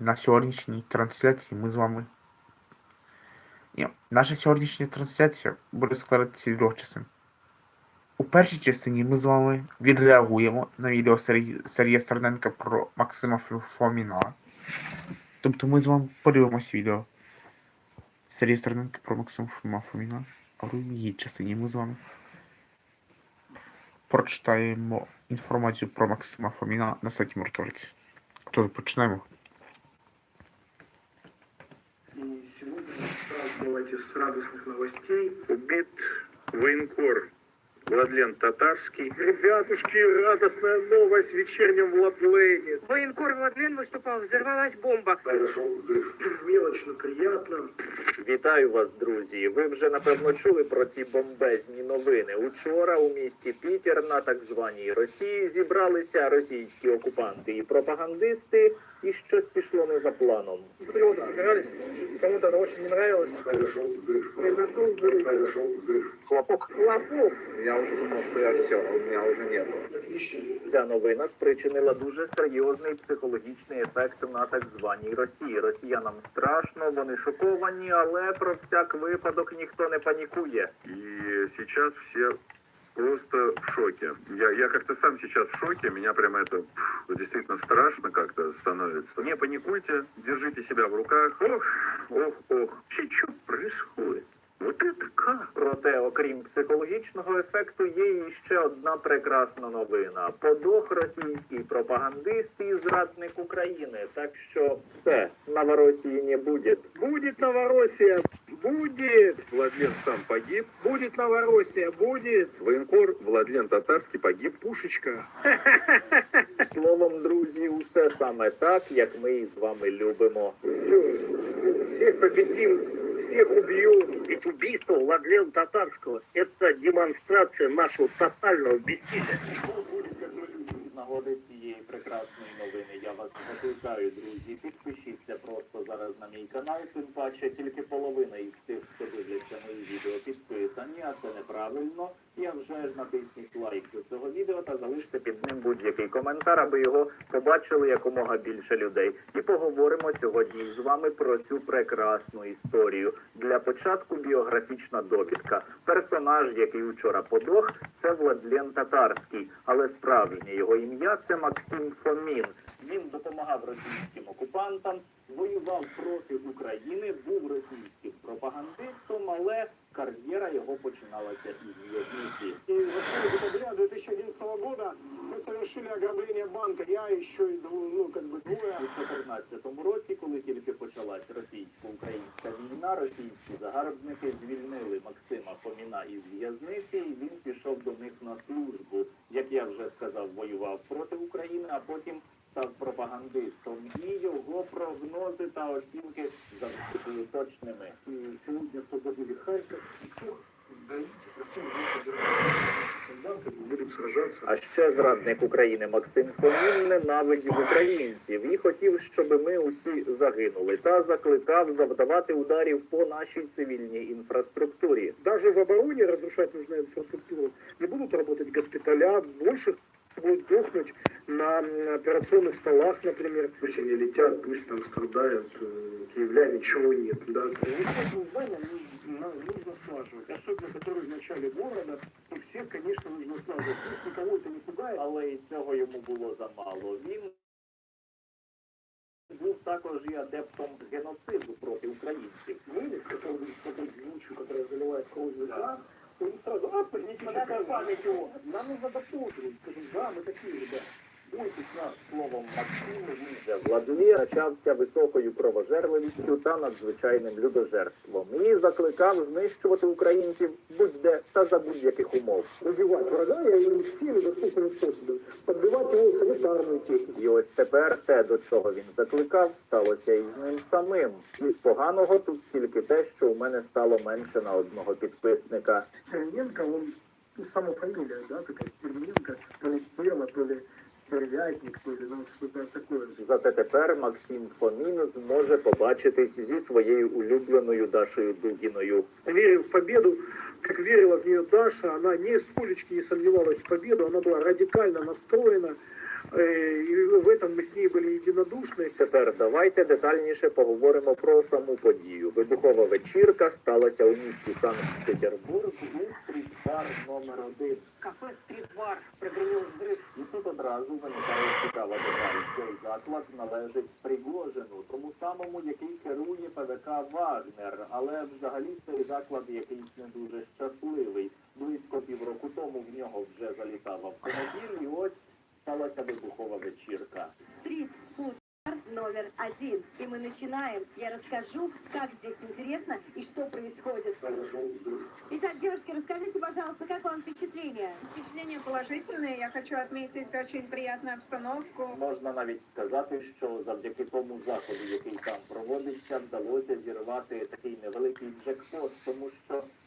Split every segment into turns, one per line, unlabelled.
на сьогоднішній трансляції ми з вами. Ні, наша сьогоднішня трансляція буде складатися з двох частин. У першій частині ми з вами відреагуємо на відео Сергія, Стерненка про Максима Фоміна. Тобто ми з вами подивимося відео Сергія Стерненка про Максима Фоміна. А в другій частині ми з вами прочитаємо інформацію про Максима Фоміна на сайті Муртовиці. Тож почнемо.
И сегодня давайте с радостных новостей.
Убит военкор Владлен Татарский.
Ребятушки, радостная новость в вечернем Владлене.
Военкор Владлен выступал, взорвалась бомба.
Произошел взрыв. Мелочно, приятно.
Вітаю вас, друзі. Ви вже напевно чули про ці бомбезні новини. Учора у місті Пітер на так званій Росії зібралися російські окупанти і пропагандисти, і щось пішло не за планом.
Патриоты собирались, кому-то это очень не нравилось. Произошел взрыв. Произошел взрыв. Произошел взрыв.
Хлопок.
Хлопок.
Я вже думав, що я все, у мене вже нету.
Отлично.
Ця новина спричинила дуже серйозний психологічний ефект на так званій Росії. Росіянам страшно, вони шоковані, але про всяк випадок ніхто не панікує.
И сейчас все просто в шоке. Я, я как-то сам сейчас в шоке. Меня прямо это пф, действительно страшно как-то становится. Не паникуйте, держите себя в руках. Ох, ох, ох. Вообще, что происходит? Вот это как?
Проте, окрім психологічного ефекту, є і ще одна прекрасна новина: подох російський пропагандист і зрадник України. Так що все Новоросії не буде.
Будет Новороссия. Будет.
Владлен сам погиб.
Будет Новороссия. Будет.
Военкор Владлен Татарский погиб.
Пушечка.
Словом, друзі, усе саме так, як ми і з вами любимо.
Все. Всех победим. Всех убьем. Ведь убийство Владлена Татарского – это демонстрация нашего тотального бессилия.
Нагоди цієї прекрасної новини я вас закликаю, друзі. Підпишіться просто зараз на мій канал. Тим паче тільки половина із тих, хто дивляться мої відео, підписані, а це неправильно. Я вже ж натисніть лайк до цього відео та залиште під ним будь-який коментар, аби його побачили якомога більше людей. І поговоримо сьогодні з вами про цю прекрасну історію. Для початку біографічна довідка. Персонаж, який вчора подох, це Владлен Татарський, але справжнє його ім'я це Максим Фомін. Він допомагав російським окупантам, воював проти України, був російським пропагандистом, але кар'єра його починалася із в'язниці.
В апреле декабря 2011 года мы совершили ограбление банка. Я еще и дву- ну, как бы двое.
У 2014 році, коли тільки почалась російсько-українська війна, російські загарбники звільнили Максима Фоміна із в'язниці, і він пішов до них на службу. Як я вже сказав, воював проти України, а потім став пропагандистом. І його прогнози та оцінки завжди точними.
И Сегодня освободили Харьков. Будем сражаться.
А ще зрадник України Максим Фомін ненавидів українців і хотів, щоб ми усі загинули, та закликав завдавати ударів по нашій цивільній інфраструктурі.
Даже в обороне разрушать нужную инфраструктуру. Не будут работать госпиталя, больше будут дохнуть на м, операционных столах, например. Пусть они летят, пусть там страдают, э, киевляне, чего нет. Да? нужно слаживать, особенно которые в начале города, то всех, конечно, нужно слаживать. Пусть никого это не пугает.
Але і цього йому було замало. Він був також і адептом геноциду проти українців.
Немец, который видит какую-то звучу, которая заливает кровь в глаза, он сразу, а, его. Нам нужно досмотреть, скажем, да, мы такие ребята. Бойтесь.
Словом, Максим він же Владлі почався високою кровожерливістю та надзвичайним людожерством і закликав знищувати українців будь-де та за будь-яких умов.
Убивать врага, я говорю, всеми доступными способами. Подбивать его санитарную технику.
І ось тепер те, до чого він закликав, сталося і з ним самим. Із поганого тут тільки те, що у мене стало менше на одного підписника.
Стерненко, он, ну, сама фамилия, да, такая Стерненко, то ли Стела, то ли Стервятник, то ли, ну, что-то.
Зате тепер Максим Фомін зможе побачитись зі своєю улюбленою Дашею Дугіною.
Вірив в победу, як вірила в нее Даша, она ні сколечки не сумнівалась в победу, вона була радикально настроена, э, и в этом мы с ней были единодушны.
Тепер давайте детальніше поговоримо про саму подію. Вибухова вечірка сталася у місті Санкт-Петербург у стрітбар номер один.
Кафе «Стритбар» прогремел взрыв.
І тут одразу виникає цікава деталь. Цей заклад належить Пригожину, тому самому, який керує ПВК Вагнер. Але взагалі цей заклад якийсь не дуже щасливий. Близько півроку тому в нього вже залітав автомобіль, і ось сталася вибухова вечірка.
Стрит фуд номер один. И мы начинаем. Я расскажу, как здесь интересно и что происходит. Итак, девушки, расскажите, пожалуйста, как вам впечатление?
Впечатления положительные. Я хочу отметить очень приятную обстановку.
Можна навіть сказати, що завдяки тому заходу, який там проводиться, вдалося зірвати такий невеликий джекпот, тому що це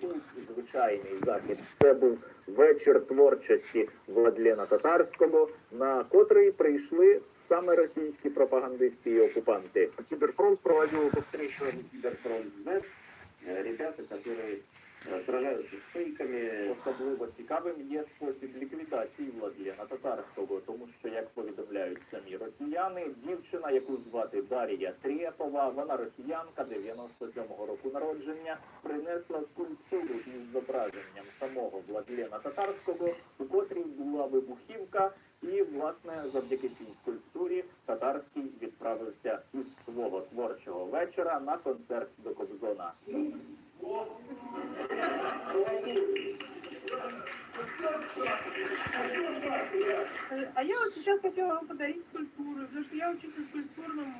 був не якийсь звичайний захід. Це був вечір творчості Владлена Татарського, на котрий прийшли саме російські пропагандисти і окупанти.
Киберфронт проводил эту встречу Киберфронт Z. Э, Ребята, которые э, сражаются с фейками.
Особливо цікавим є спосіб ліквідації Владлена Татарського, тому що, як повідомляють самі росіяни, дівчина, яку звати Дар'я Трєпова, вона росіянка 97-го року народження, принесла скульптуру із зображенням самого Владлена Татарського, у котрій була вибухівка, і власне завдяки цій скульптурі Татарський відправився із свого творчого вечора на концерт до Кобзона.
А я вот сейчас хотела вам подарить скульптуру, потому что я учусь на скульптурном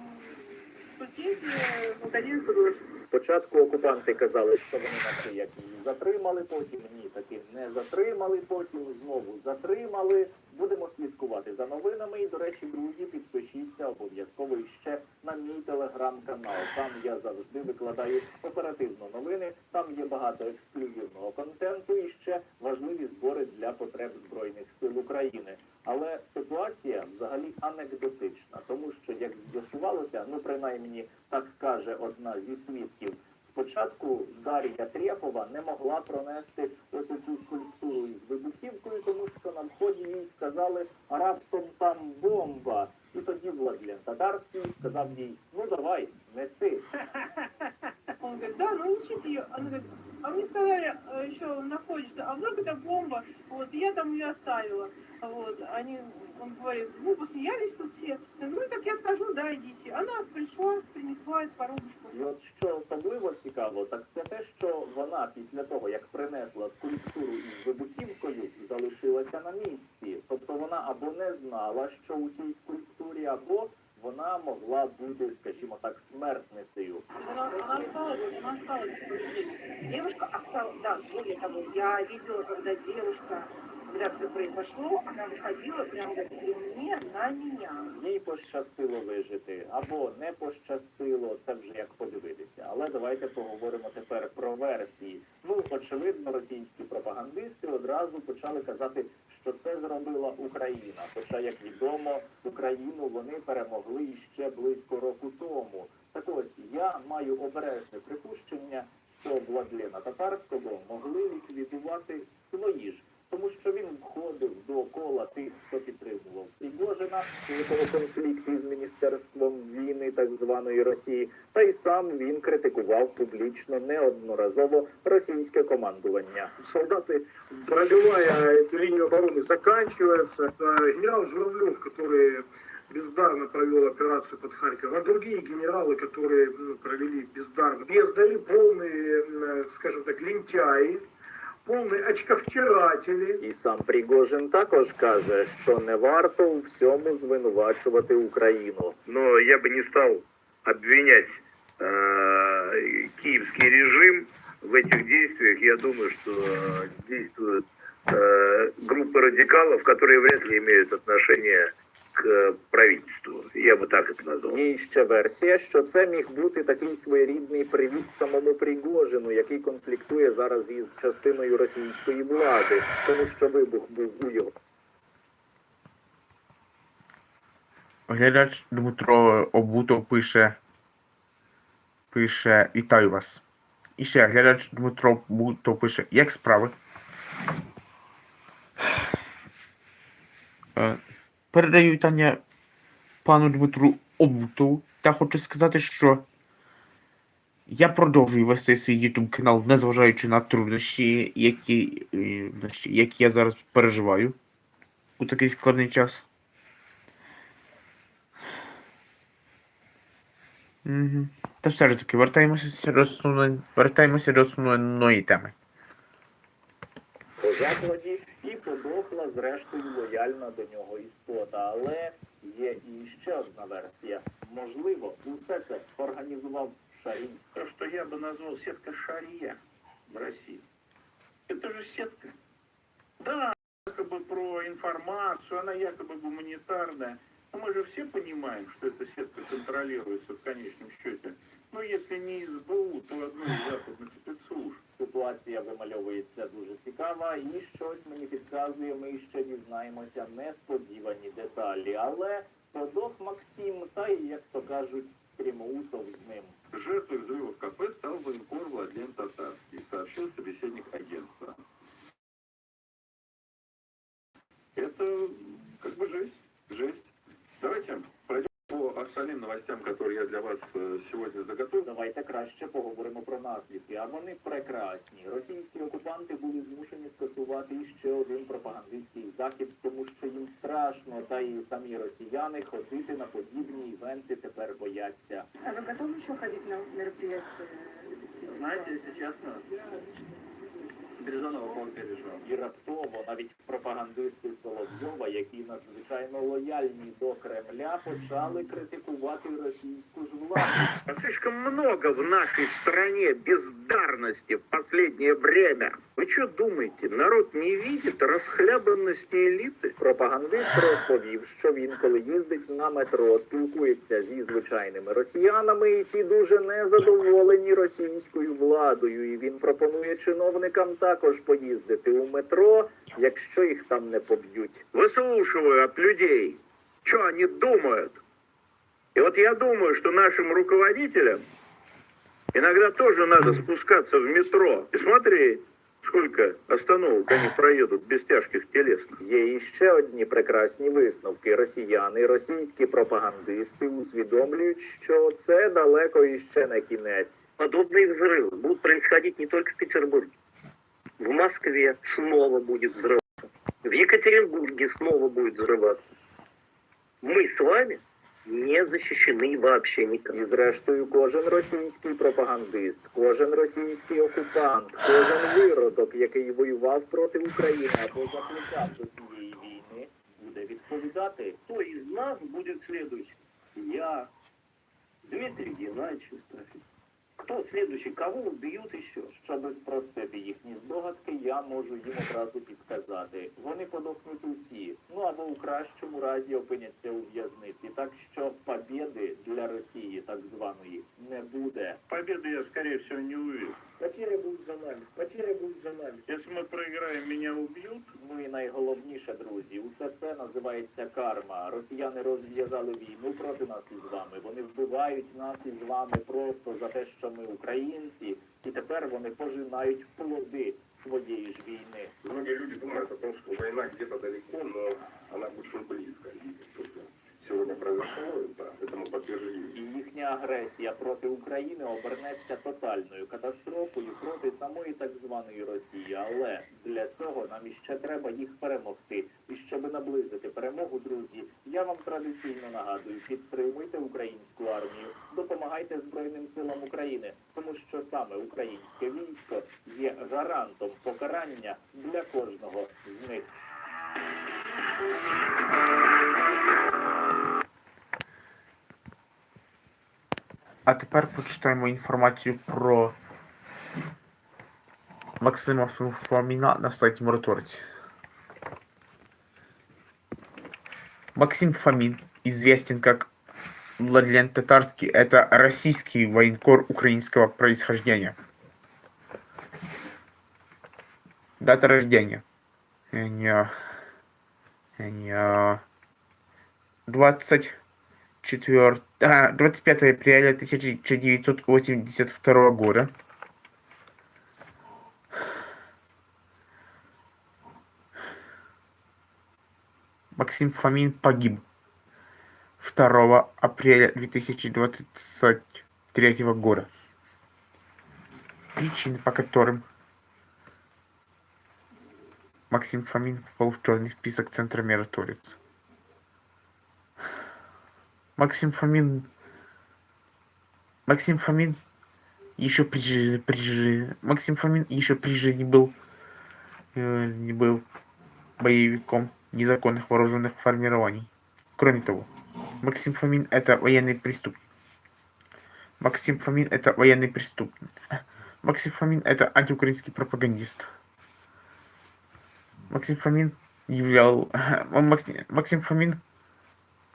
в Академии художеств.
Спочатку окупанти казали, що вони наче як затримали, потім ні, таки не затримали, потім знову затримали. Будемо слідкувати за новинами. І, до речі, друзі, підпишіться обов'язково ще на мій телеграм-канал. Там я завжди викладаю оперативно новини. Там є багато ексклюзивного контенту і ще важливі збори для потреб збройних сил України. Але ситуація взагалі анекдотична, тому що як з'ясувалося, ну принаймні так каже одна зі свідків. Спочатку Дар'я Трєпова не могла пронести ось цю скульптуру із вибухівкою, тому що на вході їй сказали, раптом там бомба. І тоді Владлен Татарський сказав їй, ну давай, неси.
Он говорит, да, ну ее. Она говорит, а мне сказали э, еще на а вдруг это бомба, вот, я там ее оставила. Вот, они, он говорит, ну, посмеялись тут все. Ну, так я скажу, да, идите. Она пришла, принесла коробочку.
І от що особливо цікаво, так це те, що вона після того, як принесла скульптуру із вибухівкою, залишилася на місці. Тобто вона або не знала, що у тій скульптурі, або вона могла бути, скажімо так, смертницею.
Она, она осталась, она осталась. Девушка осталась, да, более того, я видела, когда девушка, когда все произошло, она выходила прямо вот мне на меня.
Їй пощастило вижити або не пощастило, це вже як подивитися. Але давайте поговоримо тепер про версії. Ну, очевидно, російські пропагандисти одразу почали казати, що це зробила Україна. Хоча, як відомо, Україну вони перемогли ще близько року тому. Так ось я маю обережне припущення, що Владлена Татарського могли ліквідувати свої ж тому що він входив до кола тих, хто підтримував Пригожина у якого конфлікт із міністерством війни так званої Росії, та й сам він критикував публічно неодноразово російське командування.
Солдаты, пробивая эту линию обороны, заканчиваются. Э, Генерал Журавлев, который бездарно провел операцию под Харьковом, а другие генералы, которые ну, провели бездарно, бездари полные, э, скажем так, лентяи, полные очковтиратели,
І сам Пригожин також каже, що не варто у всьому звинувачувати Україну.
но я бы не стал обвинять э, киевский режим в этих действиях. Я думаю, что э, действуют э, группы радикалов, которые вряд ли имеют отношение к э, правительству. Я бы так это назвал.
Є ще версія, що це міг бути такий своєрідний привіт самому Пригожину, який конфліктує зараз із частиною російської влади, тому що вибух був у його
Глядач Дмитро Обутов пише. Пише Вітаю вас. І ще глядач Дмитро Обутов пише Як справи? Передаю вітання пану Дмитру Обутову та хочу сказати, що я продовжую вести свій YouTube канал, незважаючи на труднощі, які, е, які я зараз переживаю у такий складний час. Угу. Та все ж таки, вертаємося до основної, вертаємося до основної теми.
по зрештою лояльна до нього істота. Але є і ще одна версія. Можливо, усе це організував Шарій.
То, что я бы назвал сетка Шария в России. Это же сетка. Да, якобы про информацию, она якобы гуманитарная. Но мы же все понимаем, что эта сетка контролируется в конечном счете. Ну, если не СБУ, то одной из западных спецслужб.
Ситуація вимальовується дуже цікава, і щось мені підказує, ми ще дізнаємося несподівані деталі. Але подох Максим, та й як то кажуть, стрімоусов з ним.
Жертвой взрыва в кафе стал военкор Владлен Татарский, сообщил собеседник агентства. Это как бы жесть, жесть. Давайте пройдем по остальным новостям, которые я для вас э, сегодня заготовил.
Давайте краще поговоримо про наслідки. А вони прекрасні. Російські окупанти були змушені скасувати ще один пропагандистський захід, тому що їм страшно, та і самі росіяни ходити на подібні івенти тепер бояться.
А вы готовы еще ходить на мероприятия?
Знаете, если честно, Береженого Бог бережет.
І раптово навіть пропагандисти Соловйова, які надзвичайно лояльні до Кремля, почали критикувати російську ж владу.
А Слишком много в нашей стране бездарности в последнее время. Вы что думаете, народ не видит расхлябанности элиты?
Пропагандист розповів, що він, коли їздить на метро, спілкується зі звичайними росіянами, і ті дуже незадоволені російською владою. І він пропонує чиновникам також поїздити у метро, якщо їх там не поб'ють.
Выслушиваю от людей, что они думают. И вот я думаю, что нашим руководителям иногда тоже надо спускаться в метро и смотреть, сколько остановок они проедут без тяжких телесных.
Є іще одні прекрасні висновки. Росіяни, російські пропагандисти усвідомлюють, що це далеко іще не кінець.
Подобные взрывы будут происходить не только в Петербурге. В Москве снова будет взрываться. В Екатеринбурге снова будет взрываться. Мы с вами не защищены вообще никак.
І зрештою, кожен російський пропагандист, кожен російський окупант, кожен виродок, який воював проти України або закликав до цієї війни, буде відповідати.
Кто из нас будет следующий? Я, Дмитрий Геннадьевич Устафьев. Кто слідуючий, Кого вб'ють і що?
Щоби спростити їхні здогадки, я можу їм одразу підказати. Вони подохнуть усі, ну або у кращому разі опиняться у в'язниці. Так що побєди для Росії, так званої, не буде.
Побіди, я, скоріше всего, не увижу.
Потери будут за нами. Потери будут за нами.
Если мы проиграем, меня убьют.
Ну і найголовніше, друзі, усе це називається карма. Росіяни розв'язали війну проти нас із вами. Вони вбивають нас із вами просто за те, що ми українці, і тепер вони пожинають плоди своєї ж війни.
Многие люди думают о том, что война где-то далеко, но она очень близко. Сегодня произошло, это этому.
І їхня агресія проти України обернеться тотальною катастрофою проти самої так званої Росії. Але для цього нам іще треба їх перемогти. І щоб наблизити перемогу, друзі, я вам традиційно нагадую: підтримуйте українську армію, допомагайте Збройним силам України, тому що саме українське військо є гарантом покарання для кожного з них.
А тепер почитаємо інформацію про Максима Фоміна на сайті Мораторці. Максим Фомин, известен как Владлен Татарский, это российский военкор украинского происхождения. Дата рождения. Не, не, 24, а, 25 апреля 1982 года. Максим Фомин погиб 2 апреля 2023 года. Причины, по которым Максим Фомин попал в черный список Центра миротворец. Максим Фомин Максим Фомин еще при жизни, при жизни- Максим Фомин еще при жизни был э, не был боевиком незаконных вооруженных формирований. Кроме того, Максим Фомин это военный преступник. Максим Фомин это военный преступник. Максим Фомин это антиукраинский пропагандист. Максим Фомин являл... Максим, Максим Фомин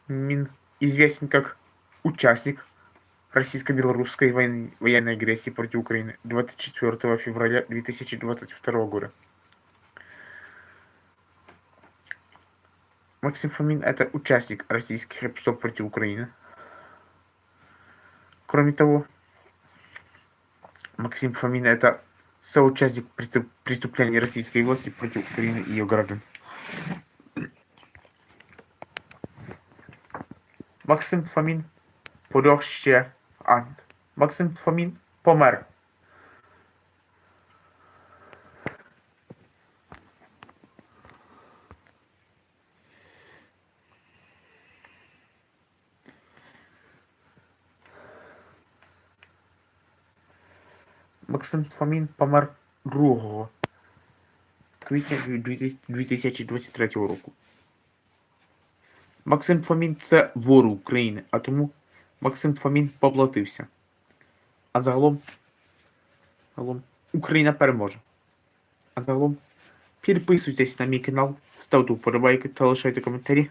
Мин известен как участник российско-белорусской воен- военной агрессии против Украины 24 февраля 2022 года. Максим Фомин это участник российских репсов против Украины. Кроме того, Максим Фомин это соучастник преступ- преступлений российской власти против Украины и ее граждан. Максим Фомін подав ще ант. Максим Фомін помер. Максим Фомін помер 2 квітня 2023 року. Максим Фомін це вору України, а тому Максим Фомін поплатився. А загалом, загалом Україна переможе. А загалом підписуйтесь на мій канал, ставте вподобайки та лишайте коментарі.